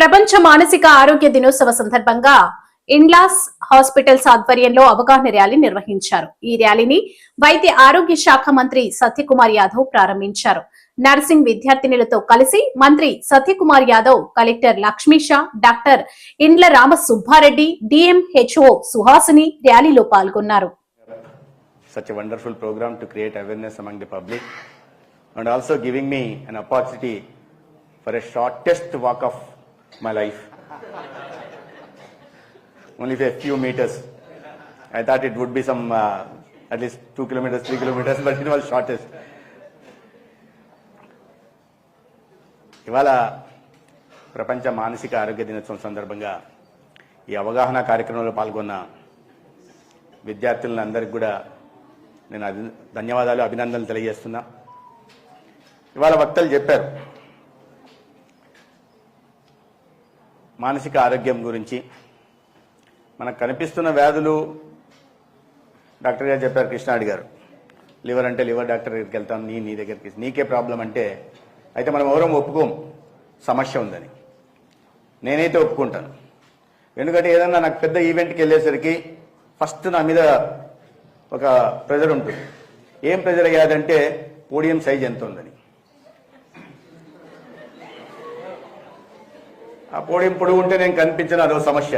ప్రపంచ మానసిక ఆరోగ్య దినోత్సవ సందర్భంగా ఇన్లాస్ హాస్పిటల్స్ ఆధ్వర్యంలో అవగాహన ర్యాలీ నిర్వహించారు. ఈ ర్యాలీని వైద్య ఆరోగ్య శాఖ మంత్రి సత్యకుమార్ యాదవ్ ప్రారంభించారు. నర్సింగ్ విద్యార్థినులతో కలిసి మంత్రి Satyakumar Yadav collector Lakshmisha doctor Indla Rama Subbareddy DMHO Suhasini ర్యాలీలో పాల్గొన్నారు. Such a wonderful program to create awareness among the public and also giving me an opportunity for a shortest walk of my life. Only for a few meters. I thought it would be some uh, at least two kilometers, three kilometers, but it was shortest. ఇవాళ ప్రపంచ మానసిక ఆరోగ్య దినోత్సవం సందర్భంగా ఈ అవగాహన కార్యక్రమంలో పాల్గొన్న విద్యార్థులందరికీ కూడా నేను అభి ధన్యవాదాలు అభినందనలు తెలియజేస్తున్నా ఇవాళ వక్తలు చెప్పారు మానసిక ఆరోగ్యం గురించి. మనకు కనిపిస్తున్న వ్యాధులు డాక్టర్ గారు చెప్పారు కృష్ణాడి గారు. లివర్ అంటే లివర్ డాక్టర్ దగ్గరికి వెళ్తాం నీ నీ దగ్గరికి నీకే ప్రాబ్లం అంటే అయితే మనం ఎవరో ఒప్పుకోం సమస్య ఉందని. నేనైతే ఒప్పుకుంటాను. ఎందుకంటే ఏదన్నా నాకు పెద్ద ఈవెంట్కి వెళ్ళేసరికి ఫస్ట్ నా మీద ఒక ప్రెజర్ ఉంటుంది. ఏం ప్రెజర్ అయ్యాదంటే పోడియం సైజ్ ఎంత ఉందని. ఆ పోడియం పొడుగు ఉంటే నేను కనిపించిన అదో సమస్య.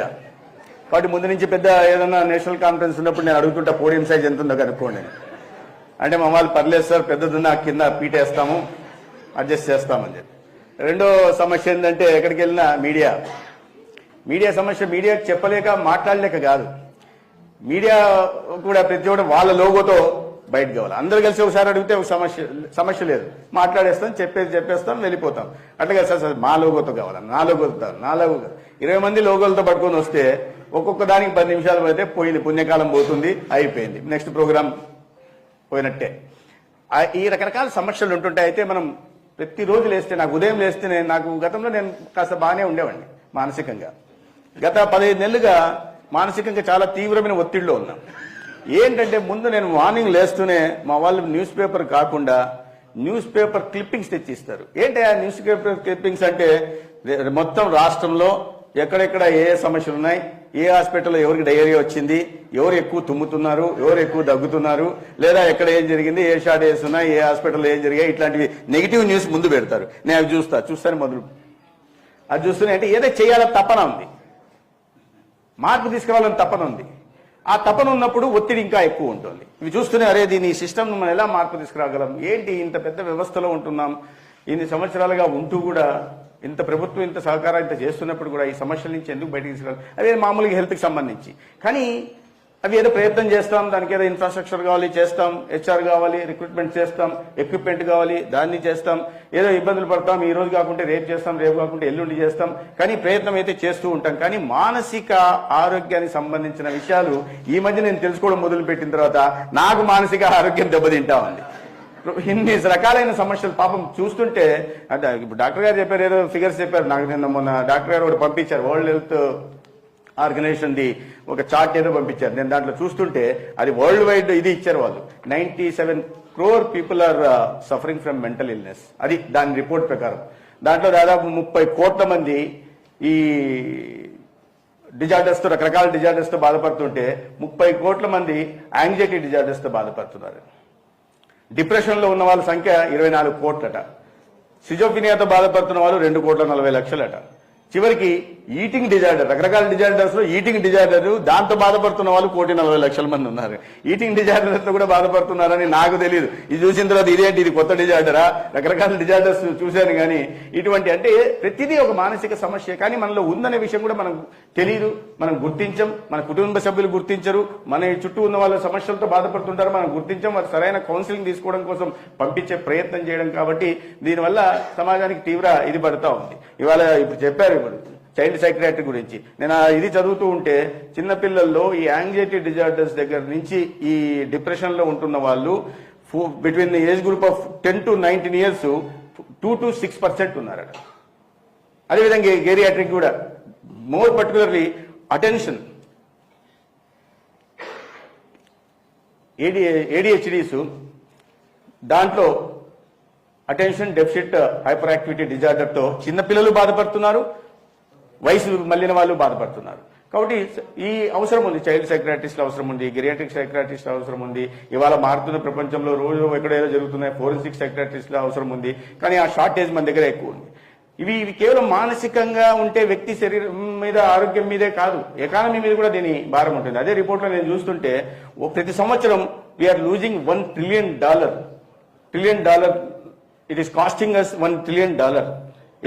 కాబట్టి ముందు నుంచి పెద్ద ఏదైనా నేషనల్ కాన్ఫరెన్స్ ఉన్నప్పుడు నేను అడుగుతుంటా పోడియం సైజ్ ఎంత ఉందో కనుక్కోండి. అంటే మా వాళ్ళు పర్లేదు సార్ పెద్దదున్న కింద పీటేస్తాము అడ్జస్ట్ చేస్తామని చెప్పి. రెండో సమస్య ఏంటంటే ఎక్కడికి వెళ్ళినా మీడియా. మీడియా సమస్య మీడియాకి చెప్పలేక మాట్లాడలేక కాదు. మీడియా కూడా ప్రతి ఒక్కటి వాళ్ళ లోగోతో బయటకు కావాలి అందరు కలిసి ఒకసారి అడిగితే ఒక సమస్య సమస్య లేదు. మాట్లాడేస్తాం చెప్పేసి చెప్పేస్తాం వెళ్ళిపోతాం. అట్లాగే సార్ సార్ మా లోగోతో కావాలి. నా లోగోతో నా లోగో ఇరవై మంది లోగోలతో పట్టుకొని వస్తే ఒక్కొక్క దానికి పది నిమిషాలు పడితే పోయింది పుణ్యకాలం పోతుంది అయిపోయింది. నెక్స్ట్ ప్రోగ్రామ్ పోయినట్టే. ఈ రకరకాల సమస్యలు ఉంటుంటాయి అయితే మనం ప్రతిరోజు లేస్తే నాకు ఉదయం లేస్తే నాకు గతంలో నేను కాస్త బాగానే ఉండేవాడిని మానసికంగా. గత పదిహేను నెలలుగా మానసికంగా చాలా తీవ్రమైన ఒత్తిడిలో ఉన్నాం. ఏంటంటే ముందు నేను మార్నింగ్ లేస్తూనే మా వాళ్ళు న్యూస్ పేపర్ కాకుండా న్యూస్ పేపర్ క్లిప్పింగ్స్ తెచ్చిస్తారు. ఏంటి ఆ న్యూస్ పేపర్ క్లిప్పింగ్స్ అంటే మొత్తం రాష్ట్రంలో ఎక్కడెక్కడ ఏ సమస్యలు ఉన్నాయి ఏ హాస్పిటల్లో ఎవరికి డయేరియా వచ్చింది ఎవరు ఎక్కువ తుమ్ముతున్నారు ఎవరు ఎక్కువ దగ్గుతున్నారు లేదా ఎక్కడ ఏం జరిగింది ఏ షార్ట్ వేస్తున్నాయి ఏ హాస్పిటల్లో ఏం జరిగాయి ఇట్లాంటివి నెగిటివ్ న్యూస్ ముందు పెడతారు. నేను అవి చూస్తా చూస్తాను మొదలు. అది చూస్తున్నాయి అంటే ఏదో చేయాలని తపన ఉంది. మార్పు తీసుకురావాలని తపన ఉంది. ఆ తపన ఉన్నప్పుడు ఒత్తిడి ఇంకా ఎక్కువ ఉంటుంది. ఇవి చూస్తూనే అరే దీని సిస్టమ్ మనం ఎలా మార్పు తీసుకురాగలం? ఏంటి ఇంత పెద్ద వ్యవస్థలో ఉంటున్నాం? ఇన్ని సంవత్సరాలుగా ఉంటూ కూడా ఇంత ప్రభుత్వం ఇంత సహకారం ఇంత చేస్తున్నప్పుడు కూడా ఈ సమస్యల నుంచి ఎందుకు బయటకు తీసుకురాలి అదే మామూలుగా హెల్త్కి సంబంధించి. కానీ అవి ఏదో ప్రయత్నం చేస్తాం దానికి ఏదో ఇన్ఫ్రాస్ట్రక్చర్ కావాలి చేస్తాం హెచ్ఆర్ కావాలి రిక్రూట్మెంట్ చేస్తాం ఎక్విప్మెంట్ కావాలి దాన్ని చేస్తాం. ఏదో ఇబ్బందులు పడతాం ఈ రోజు కాకుంటే రేపు చేస్తాం రేపు కాకుంటే ఎల్లుండి చేస్తాం. కానీ ప్రయత్నం అయితే చేస్తూ ఉంటాం. కానీ మానసిక ఆరోగ్యానికి సంబంధించిన విషయాలు ఈ మధ్య నేను తెలుసుకోవడం మొదలు పెట్టిన తర్వాత నాకు మానసిక ఆరోగ్యం దెబ్బతింటా ఉంది ఇన్ని రకాలైన సమస్యలు పాపం చూస్తుంటే అంటే ఇప్పుడు డాక్టర్ గారు చెప్పారు ఏదో ఫిగర్స్ చెప్పారు. నాకు నిన్న మొన్న డాక్టర్ గారు ఒకటి పంపించారు వరల్డ్ హెల్త్ ఆర్గనైజేషన్ ది ఒక చార్ట్ ఏదో పంపించారు. నేను దాంట్లో చూస్తుంటే అది వరల్డ్ వైడ్ ఇది ఇచ్చారు వాళ్ళు. Ninety seven crore people are suffering from mental illness అది దాని రిపోర్ట్ ప్రకారం. దాంట్లో దాదాపు ముప్పై కోట్ల మంది ఈ డిజార్డర్స్తో రకరకాల డిజార్డర్స్తో బాధపడుతుంటే ముప్పై కోట్ల మంది యాంగ్జైటీ డిజార్డర్స్తో బాధపడుతున్నారు. డిప్రెషన్లో ఉన్న వాళ్ళ సంఖ్య ఇరవై నాలుగు కోట్లట. సిజోఫినియాతో బాధపడుతున్న వాళ్ళు రెండు కోట్ల నలభై లక్షలట. చివరికి ఈటింగ్ డిజార్డర్ రకరకాల డిజార్డర్స్లో ఈటింగ్ డిజార్డర్ దాంతో బాధపడుతున్న వాళ్ళు కోటి నలభై లక్షల మంది ఉన్నారు. ఈటింగ్ డిజార్డర్స్లో కూడా బాధపడుతున్నారని నాకు తెలియదు ఇది చూసిన తర్వాత ఇదేంటి ఇది కొత్త డిజార్డరా రకరకాల డిజార్డర్స్ చూశాను కానీ ఇటువంటి అంటే ప్రతిదీ ఒక మానసిక సమస్య. కానీ మనలో ఉందనే విషయం కూడా మనకు తెలియదు మనం గుర్తించం మన కుటుంబ సభ్యులు గుర్తించరు మన చుట్టూ ఉన్న వాళ్ళ సమస్యలతో బాధపడుతుంటారు మనం గుర్తించం వారు సరైన కౌన్సిలింగ్ తీసుకోవడం కోసం పంపించే ప్రయత్నం చేయడం కాబట్టి దీనివల్ల సమాజానికి తీవ్ర ఇది పడతా ఉంది. ఇవాళ ఇప్పుడు చెప్పారు ఇప్పుడు చైల్డ్ సైక్రాట్రీ గురించి. నేను ఇది చదువుతూ ఉంటే చిన్నపిల్లల్లో ఈ యాంగ్జైటీ డిజార్డర్స్ దగ్గర నుంచి ఈ డిప్రెషన్లో ఉంటున్న వాళ్ళు between age group of ten to nineteen years two to six percent ఉన్నారట. అదేవిధంగా గేరియాట్రిక్ కూడా more particularly attention A D ADHDs దాంట్లో అటెన్షన్ డెఫిసిట్ హైపర్ యాక్టివిటీ డిజార్డర్తో చిన్నపిల్లలు బాధపడుతున్నారు వయసు మళ్ళిన వాళ్ళు బాధపడుతున్నారు. కాబట్టి ఈ అవసరం ఉంది చైల్డ్ సైక్రాటిస్ట్ అవసరం ఉంది గిరియాట్రిక్ సైక్రాటిస్ట్ అవసరం ఉంది ఇవాళ మారుతున్న ప్రపంచంలో రోజు ఎక్కడేదో జరుగుతున్నాయి ఫోరెన్సిక్ సైక్రాటిస్ట్ అవసరం ఉంది కానీ ఆ షార్టేజ్ మన దగ్గర ఎక్కువ ఉంది. ఇవి ఇవి కేవలం మానసికంగా ఉంటే వ్యక్తి శరీరం మీద ఆరోగ్యం మీదే కాదు ఎకానమీ మీద కూడా దీని భారం ఉంటుంది. అదే రిపోర్ట్లో నేను చూస్తుంటే ఓ ప్రతి సంవత్సరం we are losing one trillion dollar trillion dollar it is costing us one trillion dollar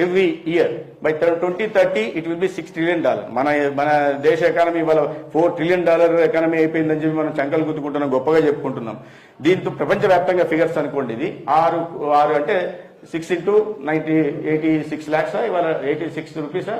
every year by twenty thirty it will be six trillion dollar మన మన దేశ ఎకానమీ ఇవాళ ఫోర్ ట్రిలియన్ డాలర్ ఎకానమీ అయిపోయిందని చెప్పి మనం చంకలు గుద్దుకుంటున్నాం గొప్పగా చెప్పుకుంటున్నాం. దీంతో ప్రపంచవ్యాప్తంగా ఫిగర్స్ అనుకోండి ఇది. ఆరు ఆరు అంటే six into ninety eighty six ల్యాక్సా ఇవాళ ఎయిటీ సిక్స్ రూపీసా